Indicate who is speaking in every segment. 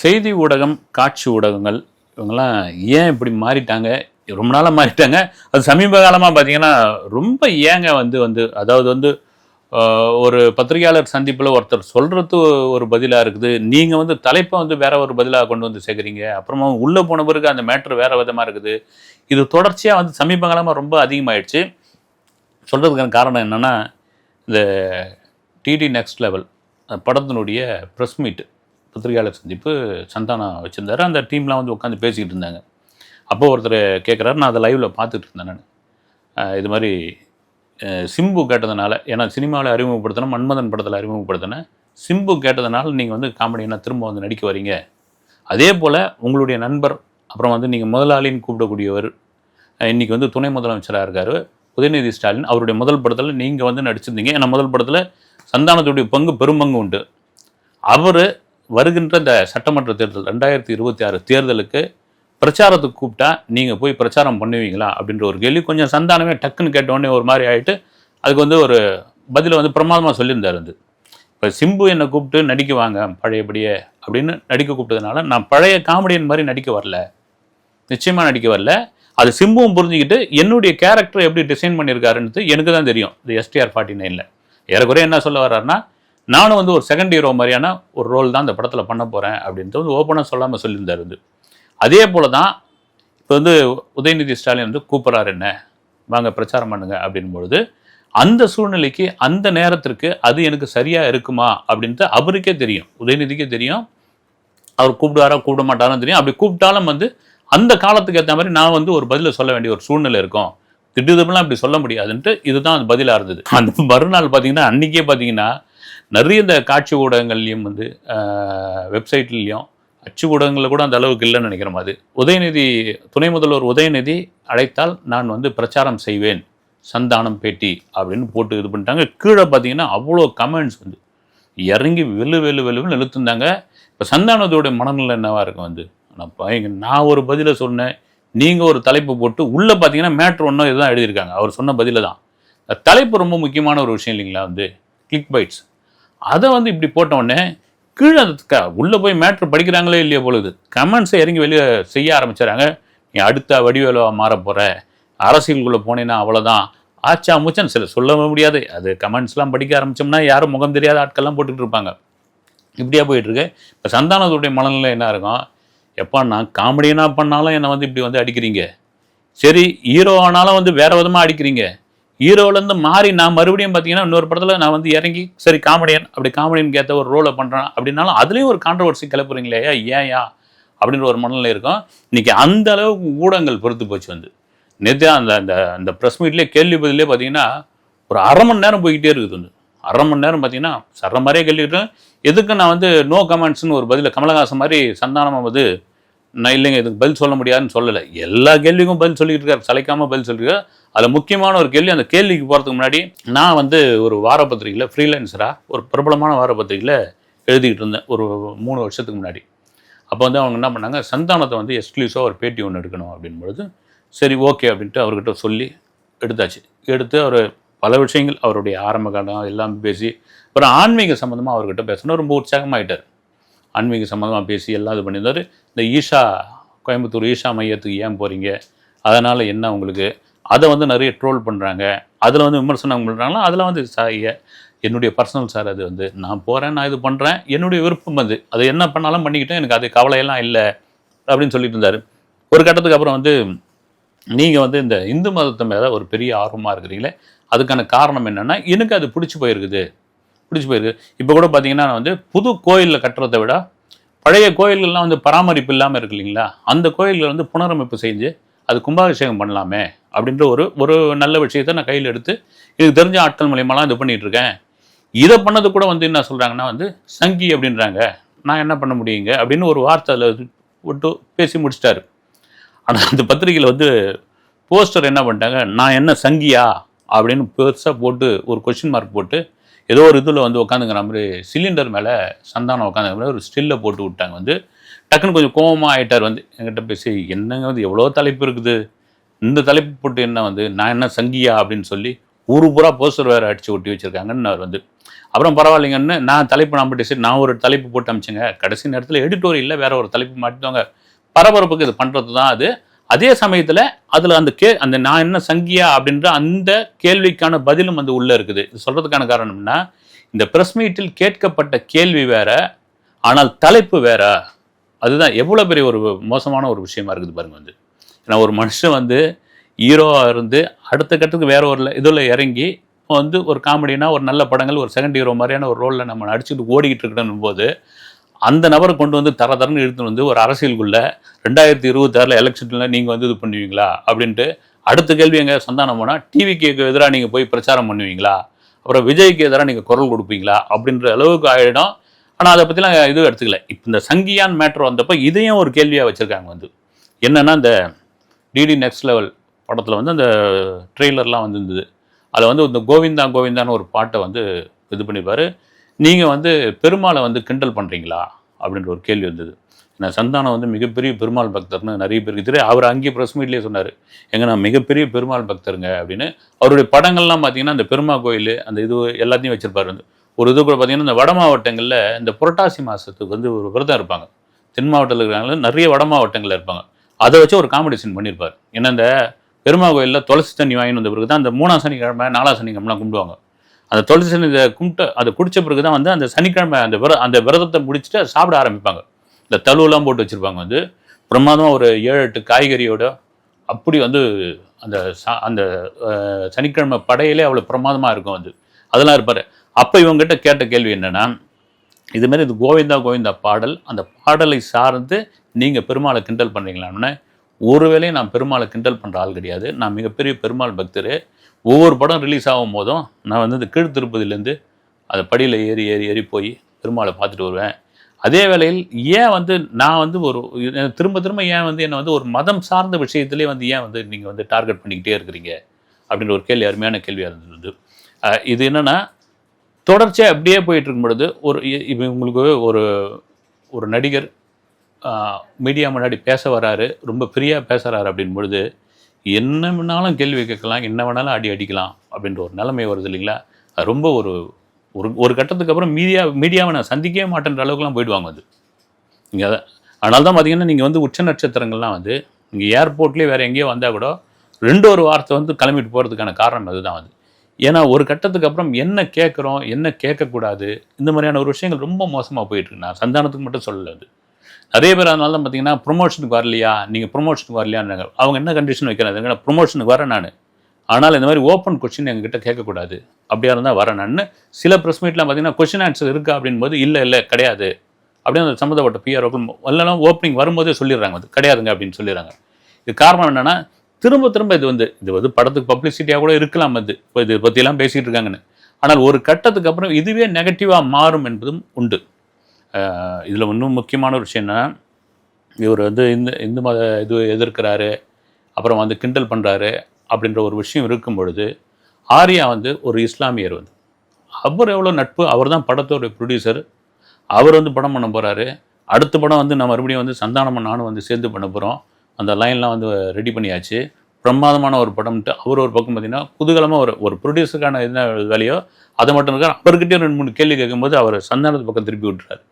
Speaker 1: செய்தி ஊடகம் காட்சி ஊடகங்கள் இவங்கெல்லாம் ஏன் இப்படி மாறிட்டாங்க? ரொம்ப நாளாக மாறிட்டாங்க. அது சமீப காலமாக பார்த்தீங்கன்னா ரொம்ப ஏங்க வந்து வந்து அதாவது வந்து ஒரு பத்திரிகையாளர் சந்திப்பில் ஒருத்தர் சொல்கிறது ஒரு பதிலாக இருக்குது. நீங்கள் வந்து தலைப்பை வந்து வேற ஒரு பதிலாக கொண்டு வந்து சேர்க்குறீங்க. அப்புறமா உள்ளே போன பிறகு அந்த மேட்ரு வேறு விதமாக இருக்குது. இது தொடர்ச்சியாக வந்து சமீப காலமாக ரொம்ப அதிகமாகிடுச்சு சொல்கிறதுக்கான காரணம் என்னென்னா இந்த டிடி நெக்ஸ்ட் லெவல் படத்தினுடைய ப்ரெஸ் மீட்டு பத்திரிகையாளர் சந்திப்பு சந்தானா வச்சுருந்தாரு. அந்த டீம்லாம் வந்து உட்காந்து பேசிக்கிட்டு இருந்தாங்க. அப்போ ஒருத்தர் கேட்குறாரு நான் அதை லைவில் பார்த்துட்டு இருந்தேன் நான். இது மாதிரி சிம்பு கேட்டதுனால ஏன்னா சினிமாவில் அறிமுகப்படுத்தின மன்மதன் படத்தில் அறிமுகப்படுத்தின சிம்பு கேட்டதுனால நீங்கள் வந்து காமெடினா திரும்ப வந்து நடிக்க வரீங்க. அதே போல் உங்களுடைய நண்பர் அப்புறம் வந்து நீங்கள் முதலாளின்னு கூப்பிடக்கூடியவர் இன்றைக்கி இன்னைக்கு வந்து துணை முதலமைச்சராக இருக்கார் உதயநிதி ஸ்டாலின். அவருடைய முதல் படத்தில் நீங்கள் வந்து நடிச்சிருந்தீங்க. ஏன்னா முதல் படத்தில் சந்தானத்துடைய பங்கு பெரும்பங்கு உண்டு. அவர் வருகின்ற இந்த சட்டமன்ற தேர்தல் ரெண்டாயிரத்தி இருபத்தி ஆறு தேர்தலுக்கு பிரச்சாரத்துக்கு கூப்பிட்டா நீங்கள் போய் பிரச்சாரம் பண்ணுவீங்களா அப்படின்ற ஒரு கேள்வி. கொஞ்சம் சந்தானமே டக்குன்னு கேட்டோடனே ஒரு மாதிரி ஆகிட்டு அதுக்கு வந்து ஒரு பதிலை வந்து பிரமாதமாக சொல்லியிருந்தார் வந்து இப்போ சிம்பு என்னை கூப்பிட்டு நடிக்க வாங்க பழையபடியே அப்படின்னு நடிக்க கூப்பிட்டதுனால நான் பழைய காமெடியன் மாதிரி நடிக்க வரல. நிச்சயமாக நடிக்க வரல. அது சிம்புவும் புரிஞ்சுக்கிட்டு என்னுடைய கேரக்டர் எப்படி டிசைன் பண்ணியிருக்காருன்றது எனக்கு தான் தெரியும். இந்த எஸ்டிஆர் ஃபார்ட்டி நைனில் ஏறக்குறைய என்ன சொல்ல வர்றாருன்னா நானும் வந்து ஒரு செகண்ட் ஹீரோ மாதிரியான ஒரு ரோல் தான் இந்த படத்தில் பண்ண போகிறேன் அப்படின்ட்டு வந்து ஓப்பனாக சொல்லாமல் சொல்லியிருந்தார் வந்து. அதே போல தான் இப்போ வந்து உதயநிதி ஸ்டாலின் வந்து கூப்பிட்றாரு என்ன? வாங்க பிரச்சாரம் பண்ணுங்க அப்படின்பொழுது அந்த சூழ்நிலைக்கு அந்த நேரத்திற்கு அது எனக்கு சரியாக இருக்குமா அப்படின்ட்டு அவருக்கே தெரியும். உதயநிதிக்கே தெரியும். அவர் கூப்பிடுவாரா கூப்பிட மாட்டாரான்னு தெரியும். அப்படி கூப்பிட்டாலும் வந்து அந்த காலத்துக்கு ஏற்ற மாதிரி நான் வந்து ஒரு பதிலை சொல்ல வேண்டிய ஒரு சூழ்நிலை இருக்கும். திடீர்னு அப்படி சொல்ல முடியாதுன்ட்டு இதுதான் அந்த பதிலாக இருந்தது. அந்த மறுநாள் பார்த்தீங்கன்னா அன்றைக்கே பார்த்தீங்கன்னா நிறைய இந்த காட்சி ஊடகங்கள்லையும் வந்து வெப்சைட்லேயும் அச்சு ஊடகங்களில் கூட அந்த அளவுக்கு இல்லைன்னு நினைக்கிறேன் அது. உதயநிதி துணை முதல்வர் உதயநிதி அழைத்தால் நான் வந்து பிரச்சாரம் செய்வேன் சந்தானம் பேட்டி அப்படின்னு போட்டு இது பண்ணிட்டாங்க. கீழே பார்த்தீங்கன்னா அவ்வளோ கமெண்ட்ஸ் வந்து. இறங்கி வெளு வெளு வெளுன்னு இழுத்துருந்தாங்க. இப்போ சந்தானத்தோடைய மனநிலை என்னவாக இருக்கும் வந்து? நான் பயங்க நான் ஒரு பதிலை சொன்னேன். நீங்கள் ஒரு தலைப்பு போட்டு உள்ளே பார்த்தீங்கன்னா மேட்ரு ஒன்றும் இதுதான் எழுதியிருக்காங்க. அவர் சொன்ன பதில தான். தலைப்பு ரொம்ப முக்கியமான ஒரு விஷயம் இல்லைங்களா வந்து? கிளிக் பைட்ஸ் அதை வந்து இப்படி போட்டவுடனே கீழே அந்த க- போய் மேட்ரு படிக்கிறாங்களே இல்லையோ பொழுது கமெண்ட்ஸை இறங்கி வெளியே செய்ய ஆரம்பிச்சிடறாங்க நீ அடுத்த வடிவேலுவா மாற போகிற அரசியலுக்குள்ளே போனேன்னா அவ்வளோதான் ஆச்சா மூச்சன் சில சொல்ல முடியாது. அது கமெண்ட்ஸ்லாம் படிக்க ஆரம்பிச்சோம்னா யாரும் முகம் தெரியாத ஆட்கள்லாம் போட்டுக்கிட்டு இருப்பாங்க. இப்படியா போயிட்டுருக்கு. இப்போ சந்தானத்துடைய மனநிலை என்ன இருக்கும்? எப்போ நான் காமெடினா பண்ணாலும் என்னை வந்து இப்படி வந்து அடிக்கிறீங்க. சரி ஹீரோ ஆனாலும் வந்து வேறு விதமாக அடிக்கிறீங்க. ஹீரோலேருந்து மாறி நான் மறுபடியும் பார்த்தீங்கன்னா இன்னொரு படத்தில் நான் வந்து இறங்கி சரி காமெடியன் அப்படி காமெடியன் ஏற்ற ஒரு ரோலை பண்ணுறேன் அப்படின்னாலும் அதுலேயும் ஒரு கான்ட்ரவர்சி கிளப்புறீங்களே ஏயா அப்படின்ற ஒரு மனநிலை இருக்கும். இன்றைக்கி அந்த அளவுக்கு ஊடகங்கள் பொறுத்து போச்சு வந்து. நேற்று அந்த அந்த அந்த ப்ரெஸ் மீட்லேயே கேள்வி பதிலே பார்த்தீங்கன்னா ஒரு அரை மணி நேரம் போய்கிட்டே இருக்குது வந்து. அரை மணி நேரம் பார்த்தீங்கன்னா சர மாதிரியே கேள்விக்கிட்டேன் எதுக்கு நான் வந்து நோ கமெண்ட்ஸ்னு ஒரு பதில் கமலஹாசன் மாதிரி சந்தானமாக வந்து நான் இல்லைங்க இதுக்கு பதில் சொல்ல முடியாதுன்னு சொல்லலை. எல்லா கேள்விக்கும் பதில் சொல்லிக்கிட்டு இருக்காரு. சளைக்காம பதில் சொல்லியிருக்காரு அதில் முக்கியமான ஒரு கேள்வி அந்த கேள்விக்கு போகிறதுக்கு முன்னாடி நான் வந்து ஒரு வார பத்திரிகையில் ஃப்ரீலான்சராக ஒரு பிரபலமான வாரப்பத்திரிகையில் எழுதிக்கிட்டு இருந்தேன் ஒரு மூணு வருஷத்துக்கு முன்னாடி. அப்போ வந்து அவங்க என்ன பண்ணாங்க சந்தானத்தை வந்து எக்ஸ்க்ளூசிவாக ஒரு பேட்டி ஒன்று எடுக்கணும் அப்படின்பொழுது சரி ஓகே அப்படின்ட்டு அவர்கிட்ட சொல்லி எடுத்தாச்சு. எடுத்து அவர் பல விஷயங்கள் அவருடைய ஆரம்ப காலம் எல்லாம் பேசி அப்புறம் ஆன்மீக சம்மந்தமாக அவர்கிட்ட பேசணும் ரொம்ப உற்சாகமாயிட்டார். ஆன்மீக சம்மந்தமாக பேசி எல்லாம் இது பண்ணியிருந்தார். இந்த ஈஷா கோயம்புத்தூர் ஈஷா மையத்துக்கு ஏன் போகிறீங்க அதனால் என்ன உங்களுக்கு? அதை வந்து நிறைய ட்ரோல் பண்ணுறாங்க அதில் வந்து விமர்சனம் பண்ணுறாங்களா அதில் வந்து சா- என்னுடைய பர்சனல் சார் அது வந்து நான் போகிறேன் நான் இது பண்ணுறேன் என்னுடைய விருப்பம் அது. அதை என்ன பண்ணாலும் பண்ணிக்கிட்டேன். எனக்கு அது கவலையெல்லாம் இல்லை. அப்படின்னு சொல்லிட்டு இருந்தார். ஒரு கட்டத்துக்கு அப்புறம் வந்து நீங்கள் வந்து இந்த இந்து மதத்தை மேலே ஒரு பெரிய ஆர்வமாக இருக்கிறீங்களே அதுக்கான காரணம் என்னென்னா எனக்கு அது பிடிச்சி போயிருக்குது. பிடிச்சி போயிருக்கு. இப்போ கூட பார்த்தீங்கன்னா நான் வந்து புது கோயிலில் கட்டுறதை விட பழைய கோயில்கள்லாம் வந்து பராமரிப்பு இல்லாமல் இருக்கு இல்லைங்களா? அந்த கோயில்கள் வந்து புனரமைப்பு செஞ்சு அது கும்பாபிஷேகம் பண்ணலாமே அப்படின்ற ஒரு ஒரு நல்ல விஷயத்தை நான் கையில் எடுத்து எனக்கு தெரிஞ்ச ஆட்கள் மூலியமாலாம் இது பண்ணிகிட்ருக்கேன் இருக்கேன். இதை பண்ணது கூட வந்து என்ன சொல்கிறாங்கன்னா வந்து சங்கி அப்படின்றாங்க. நான் என்ன பண்ண முடியுங்க? அப்படின்னு ஒரு வார்த்தை அதில் விட்டு பேசி முடிச்சிட்டாரு. ஆனால் அந்த பத்திரிகையில் வந்து போஸ்டர் என்ன பண்ணிட்டாங்க? நான் என்ன சங்கியா? அப்படின்னு பெருசாக போட்டு ஒரு கொஷின் மார்க் போட்டு ஏதோ ஒரு இதில் வந்து உட்காந்துங்கிற மாதிரி சிலிண்டர் மேலே சந்தானம் உட்காந்துங்கிற மாதிரி ஒரு ஸ்டில்லை போட்டு விட்டாங்க. வந்து டக்குன்னு கொஞ்சம் கோவமாக ஆயிட்டார் வந்து. என்கிட்ட பேசி என்னங்க வந்து எவ்வளோ தலைப்பு இருக்குது? இந்த தலைப்பு போட்டு என்ன வந்து? நான் என்ன சங்கியா? அப்படின்னு சொல்லி ஊரு பூரா போஸ்டர் வேறு அடித்து ஒட்டி வச்சிருக்காங்கன்னு அவர் வந்து. அப்புறம் பரவாயில்லைங்கன்னு நான் தலைப்பு நான் சரி நான் ஒரு தலைப்பு போட்டு அமிச்சுங்க. கடைசி நேரத்தில் எடிட்டோரியலில் வேறு ஒரு தலைப்பு மாட்டிடுவாங்க பரபரப்புக்கு இது பண்ணுறது தான் அது. அதே சமயத்தில் அதில் அந்த கே அந்த நான் என்ன சங்கியா அப்படின்ற அந்த கேள்விக்கான பதிலும் வந்து உள்ளே இருக்குது. இது சொல்கிறதுக்கான காரணம்னா இந்த ப்ரெஸ் மீட்டில் கேட்கப்பட்ட கேள்வி வேற ஆனால் தலைப்பு வேற. அதுதான் எவ்வளோ பெரிய ஒரு மோசமான ஒரு விஷயமா இருக்குது பாருங்க வந்து. ஏன்னா ஒரு மனுஷன் வந்து ஹீரோவாக இருந்து அடுத்த கட்டத்துக்கு வேற ஒரு இதில் இறங்கி இப்போ வந்து ஒரு காமெடினா ஒரு நல்ல படங்கள் ஒரு செகண்ட் ஹீரோ மாதிரியான ஒரு ரோலில் நம்ம நடிச்சுட்டு ஓடிக்கிட்டு இருக்கணும் போது அந்த நபரை கொண்டு வந்து தர தரன்னு இழுத்துன்னு வந்து ஒரு அரசியலுக்குள்ள ரெண்டாயிரத்தி இருபத்தாறில் எலெக்ஷனில் நீங்கள் வந்து இது பண்ணுவீங்களா அப்படின்ட்டு அடுத்த கேள்வி எங்கே சந்தானம் போனால் டிவிக்கு எதிராக நீங்கள் போய் பிரச்சாரம் பண்ணுவீங்களா? அப்புறம் விஜய்க்கு எதிராக நீங்கள் குரல் கொடுப்பீங்களா? அப்படின்ற அளவுக்கு ஆகிடும் ஆனால் அதை பற்றிலாம் இதுவும் எடுத்துக்கல. இப்போ இந்த சங்கியான் மேட்ரு வந்தப்போ இதையும் ஒரு கேள்வியாக வச்சுருக்காங்க வந்து. என்னென்னா இந்த டிடி நெக்ஸ்ட் லெவல் படத்தில் வந்து அந்த ட்ரெய்லர்லாம் வந்துருந்தது. அதில் வந்து இந்த கோவிந்தா கோவிந்தான்னு ஒரு பாட்டை வந்து இது பண்ணிப்பார் நீங்கள் வந்து பெருமாளை வந்து கிண்டல் பண்ணுறீங்களா அப்படின்ற ஒரு கேள்வி வந்தது. நான் சந்தானம் வந்து மிகப்பெரிய பெருமாள் பக்தர்னு நிறைய பேருக்கு தெரியும். அவர் அங்கேயே ப்ரெஸ் மீட்லேயே சொன்னார். எங்க நான் மிகப்பெரிய பெருமாள் பக்தருங்க அப்படின்னு அவருடைய படங்கள்லாம் பார்த்தீங்கன்னா அந்த பெருமா கோயில் அந்த இது எல்லாத்தையும் வச்சிருப்பாரு வந்து. ஒரு இது கூட பார்த்தீங்கன்னா இந்த வட மாவட்டங்களில் இந்த புரட்டாசி மாதத்துக்கு வந்து ஒரு விரதம் இருப்பாங்க. தென் மாவட்டத்தில் இருக்கிறாங்க நிறைய வட மாவட்டங்களில் இருப்பாங்க. அதை வச்சு ஒரு காமெடி சீன் பண்ணியிருப்பார். ஏன்னா இந்த பெருமா கோயிலில் துளசி தண்ணி வாங்கிட்டு வந்த பிறகு தான் அந்த மூணாம் சனிக்கிழமை நாலாம் சனிக்கிழமைலாம் கும்பிடுவாங்க. அந்த துளசி தண்ணி இதை கும்பிட்டு அதை குடித்த பிறகு தான் வந்து அந்த சனிக்கிழமை அந்த விர அந்த விரதத்தை முடிச்சுட்டு அதை சாப்பிட ஆரம்பிப்பாங்க. இந்த தழுவெல்லாம் போட்டு வச்சுருப்பாங்க வந்து. பிரமாதமாக ஒரு ஏழு எட்டு காய்கறியோட அப்படி வந்து அந்த சா அந்த சனிக்கிழமை படையிலே அவ்வளோ பிரமாதமாக இருக்கும் வந்து அதெல்லாம் இருப்பார். அப்போ இவங்ககிட்ட கேட்ட கேள்வி என்னென்னா இதுமாரி இது கோவிந்தா கோவிந்தா பாடல் அந்த பாடலை சார்ந்து நீங்கள் பெருமாளை கிண்டல் பண்ணுறீங்களான்னு ஒருவேளை நான் பெருமாளை கிண்டல் பண்ணுற ஆள் கிடையாது. நான் மிகப்பெரிய பெருமாள் பக்தர். ஒவ்வொரு படம் ரிலீஸ் ஆகும் போதும் நான் வந்து இந்த கீழ் திருப்பதியிலேருந்து அந்த படியில் ஏறி ஏறி ஏறி போய் பெருமாளை பார்த்துட்டு வருவேன். அதே வேளையில் ஏன் வந்து நான் வந்து ஒரு திரும்ப திரும்ப ஏன் வந்து என்னை வந்து ஒரு மதம் சார்ந்த விஷயத்திலே வந்து ஏன் வந்து நீங்கள் வந்து டார்கெட் பண்ணிக்கிட்டே இருக்கிறீங்க? அப்படின்ற ஒரு கேள்வி அருமையான கேள்வியாக இருந்தது. இது என்னென்னா தொடர்ச்சியாக அப்படியே போயிட்டு இருக்கும் பொழுது ஒரு இ- இப்போ உங்களுக்கு ஒரு ஒரு நடிகர் மீடியா முன்னாடி பேச வராரு ரொம்ப ஃப்ரீயாக பேசுகிறாரு அப்படின் பொழுது என்ன வேணாலும் கேள்வி கேட்கலாம் என்ன வேணாலும் அடி அடிக்கலாம் அப்படின்ற ஒரு நிலைமை வருது இல்லைங்களா? அது ரொம்ப ஒரு ஒரு ஒரு கட்டத்துக்கு அப்புறம் மீடியா மீடியாவை நான் சந்திக்கவே மாட்டேன்ற அளவுக்குலாம் போயிடுவாங்க அது. நீங்கள் அதை அதனால தான் பார்த்தீங்கன்னா நீங்கள் வந்து உச்ச நட்சத்திரங்கள்லாம் வந்து நீங்கள் ஏர்போர்ட்லேயே வேறு எங்கேயோ வந்தால் கூட ரெண்டு ஒரு வார்த்தை வந்து கிளம்பிட்டு போகிறதுக்கான காரணம் அதுதான் வந்து ஏன்னா ஒரு கட்டத்துக்கு அப்புறம் என்ன கேட்குறோம் என்ன கேட்கக்கூடாது இந்த மாதிரியான ஒரு விஷயங்கள் ரொம்ப மோசமாக போயிட்டுருக்கு நான் சந்தானத்துக்கு மட்டும் சொல்லலை அது. நிறைய பேர் அதனால தான் பார்த்தீங்கன்னா ப்ரொமோஷனுக்கு வரலையா? நீங்கள் ப்ரொமோஷனுக்கு வரலையான்னு அவங்க என்ன கண்டிஷன் வைக்கிறாங்க? ப்ரொமோஷனுக்கு வரேன் நான். ஆனால் இந்த மாதிரி ஓப்பன் கொஷின் எங்ககிட்ட கேட்கக்கூடாது. அப்படியா இருந்தால் வரேன் நான். சில ப்ரெஸ் மீட்லாம் பார்த்தீங்கன்னா கொஷின் ஆன்சர் இருக்கா அப்படின்போது இல்லை இல்லை கிடையாது. அப்படின்னு அந்த சம்மந்தப்பட்ட பிஆர்ஓக்கள் எல்லாம் ஓப்பனிங் வரும்போதே சொல்லிடுறாங்க. அது கிடையாதுங்க அப்படின்னு சொல்லிடுறாங்க. இது காரணம் என்னென்னா திரும்ப திரும்ப இது வந்து இது வந்து படத்துக்கு பப்ளிசிட்டியாக கூட இருக்கலாம் அது. இப்போ இதை பற்றியெல்லாம் பேசிகிட்டு இருக்காங்கன்னு. ஆனால் ஒரு கட்டத்துக்கு அப்புறம் இதுவே நெகட்டிவாக மாறும் என்பதும் உண்டு. இதில் இன்னும் முக்கியமான ஒரு விஷயம் என்னன்னா இவர் வந்து இந்து இந்து மத இது எதிர்க்கிறாரு அப்புறம் வந்து கிண்டல் பண்ணுறாரு அப்படின்ற ஒரு விஷயம் இருக்கும் பொழுது ஆர்யா வந்து ஒரு இஸ்லாமியர் வந்து. அவர் எவ்வளோ நட்பு அவர் தான் படத்தோட ப்ரொடியூசர் அவர் வந்து படம் பண்ண போகிறாரு அடுத்த படம் வந்து நான் மறுபடியும் வந்து சந்தானமும் நானும் வந்து சேர்ந்து பண்ண போகிறோம் அந்த லைன்லாம் வந்து ரெடி பண்ணியாச்சு. பிரமாதமான ஒரு படம்ட்டு அவர் ஒரு பக்கம் பார்த்தீங்கன்னா குதூகலமாக ஒரு ஒரு ப்ரொடியூசருக்கான என்ன வேலையோ அதை மட்டும் இருக்கார். அவர்கிட்டயும் ரெண்டு மூணு கேள்வி கேட்கும்போது அவர் சந்தானத்து பக்கம் திருப்பி விட்டுறாரு.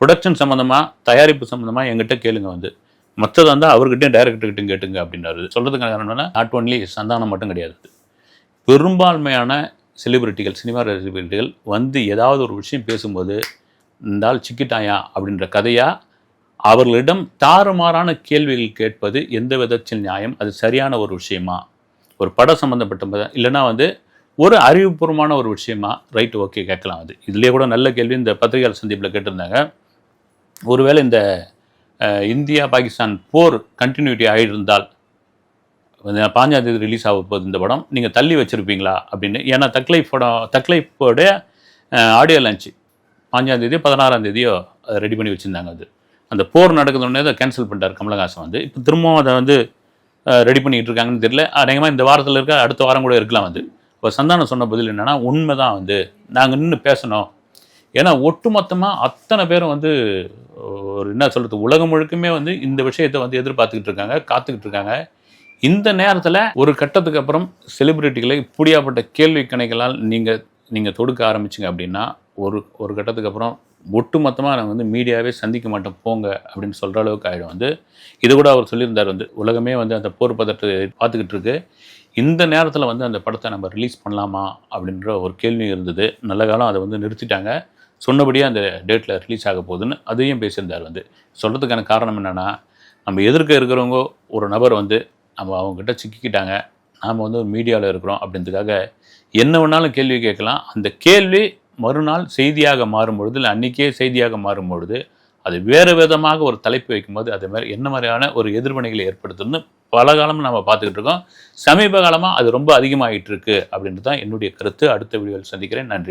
Speaker 1: ப்ரொடக்ஷன் சம்மந்தமாக தயாரிப்பு சம்மந்தமாக எங்கிட்ட கேளுங்க வந்து. மற்றது இருந்தால் அவர்கிட்டயும் டைரக்டர்கிட்டையும் கேட்டுங்க அப்படின்னாரு. சொல்கிறதுக்கான காரணம் என்னன்னா நாட் ஒன்லி சந்தானம் மட்டும் கிடையாது. பெரும்பான்மையான செலிபிரிட்டிகள் சினிமா செலிபிரிட்டிகள் வந்து ஏதாவது ஒரு விஷயம் பேசும்போது இந்த ஆள் சிக்கிட்டாயா? அப்படின்ற கதையாக அவர்களிடம் தாறுமாறான கேள்விகள் கேட்பது எந்த விதத்தில் நியாயம்? அது சரியான ஒரு விஷயமா? ஒரு படம் சம்மந்தப்பட்ட இல்லைனா இல்லைன்னா வந்து ஒரு அறிவுபூர்வமான ஒரு விஷயமா? ரைட் ஓகே கேட்கலாம் அது. இதுலேயே கூட நல்ல கேள்வி இந்த பத்திரிகையாளர் சந்திப்பில் கேட்டிருந்தாங்க. ஒருவேளை இந்த இந்தியா பாகிஸ்தான் போர் கண்டினியூட்டி ஆகியிருந்தால் பாஞ்சாம் தேதி ரிலீஸ் ஆக போகுது இந்த படம் நீங்கள் தள்ளி வச்சுருப்பீங்களா அப்படின்னு. ஏன்னா தக்லைஃப் படம் தக்லைஃபோட ஆடியோ லான்ச்சு பாஞ்சாம் தேதியோ பதினாறாம் தேதியோ அதை ரெடி பண்ணி வச்சுருந்தாங்க அது. அந்த போர் நடக்குதுன்னே அதை கேன்சல் பண்ணிட்டார் கமலஹாசன் வந்து. இப்போ திரும்பவும் அதை வந்து ரெடி பண்ணிக்கிட்டு இருக்காங்கன்னு தெரியல. அநேகமாக இந்த வாரத்தில் இருக்க அடுத்த வாரம் கூட இருக்கலாம் வந்து இப்போ சந்தானம் சொன்ன பதில் என்னென்னா உண்மை தான் வந்து நாங்கள் நின்று பேசணும் ஏன்னா ஒட்டுமொத்தமாக அத்தனை பேரும் வந்து ஒரு என்ன சொல்கிறது உலகம் முழுக்குமே வந்து இந்த விஷயத்தை வந்து எதிர்பார்த்துக்கிட்டு இருக்காங்க காத்துக்கிட்டு இருக்காங்க. இந்த நேரத்தில் ஒரு கட்டத்துக்கு அப்புறம் செலிபிரிட்டிகளை இப்படியாப்பட்ட கேள்வி கணைகளால் நீங்கள் நீங்கள் தொடுக்க ஆரம்பிச்சிங்க அப்படின்னா ஒரு ஒரு கட்டத்துக்கு அப்புறம் ஒட்டு மொத்தமாக நாங்கள் வந்து மீடியாவே சந்திக்க மாட்டோம் போங்க அப்படின்னு சொல்கிற அளவுக்கு ஆகிடும் வந்து இது கூட அவர் சொல்லியிருந்தார் வந்து உலகமே வந்து அந்த போர் பதற்றத்தை பார்த்துக்கிட்டு இருக்கு. இந்த நேரத்தில் வந்து அந்த படத்தை நம்ம ரிலீஸ் பண்ணலாமா அப்படின்ற ஒரு கேள்வி இருந்தது. நல்ல காலம் அதை வந்து நிறுத்திட்டாங்க. சொன்னபடியே அந்த டேட்டில் ரிலீஸ் ஆக போகுதுன்னு அதையும் பேசியிருந்தார் வந்து. சொல்கிறதுக்கான காரணம் என்னென்னா நம்ம எதிர்க்க இருக்கிறவங்க ஒரு நபர் வந்து நம்ம அவங்கக்கிட்ட சிக்கிக்கிட்டாங்க நாம் வந்து ஒரு மீடியாவில் இருக்கிறோம் அப்படின்றதுக்காக என்ன வேணாலும் கேள்வி கேட்கலாம். அந்த கேள்வி மறுநாள் செய்தியாக மாறும் பொழுது இல்லை அன்றைக்கே செய்தியாக மாறும் பொழுது அது வேறு விதமாக ஒரு தலைப்பு வைக்கும்போது அதே மாதிரி என்ன மாதிரியான ஒரு எதிர்வினைகளை ஏற்படுத்துன்னு பல காலம் நம்ம பார்த்துக்கிட்டு இருக்கோம். சமீப காலமாக அது ரொம்ப அதிகமாகிட்டு இருக்கு அப்படின்றது தான் என்னுடைய கருத்து. அடுத்த வீடியோவில் சந்திக்கிறேன். நன்றி.